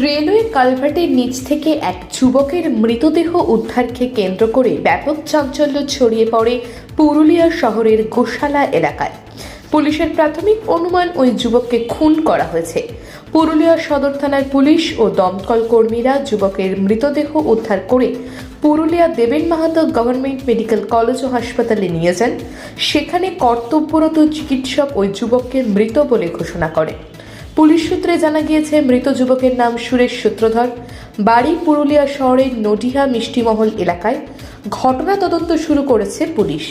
Railway কালভার্টের নিচ থেকে এক যুবকের মৃতদেহ উদ্ধারকে কেন্দ্র করে ব্যাপক চাঞ্চল্য ছড়িয়ে পড়ে পুরুলিয়া শহরের গোশালা এলাকায়। পুলিশের প্রাথমিক অনুমান ওই যুবককে খুন করা হয়েছে। পুরুলিয়া সদর থানার পুলিশ ও দমকল কর্মীরা যুবকের মৃতদেহ উদ্ধার করে Purulia Deben Mahato government medical college ও হাসপাতালে নিয়ে যান। সেখানে কর্তব্যরত চিকিৎসক ওই যুবককে মৃত বলে ঘোষণা করে পুলিশ সূত্রে জানা গিয়েছে, মৃত যুবকের নাম সুরেশ সূত্রধর। বাড়ি পুরুলিয়া শহরের নডিহা মিষ্টিমহল এলাকায় ঘটনা তদন্ত শুরু করেছে পুলিশ।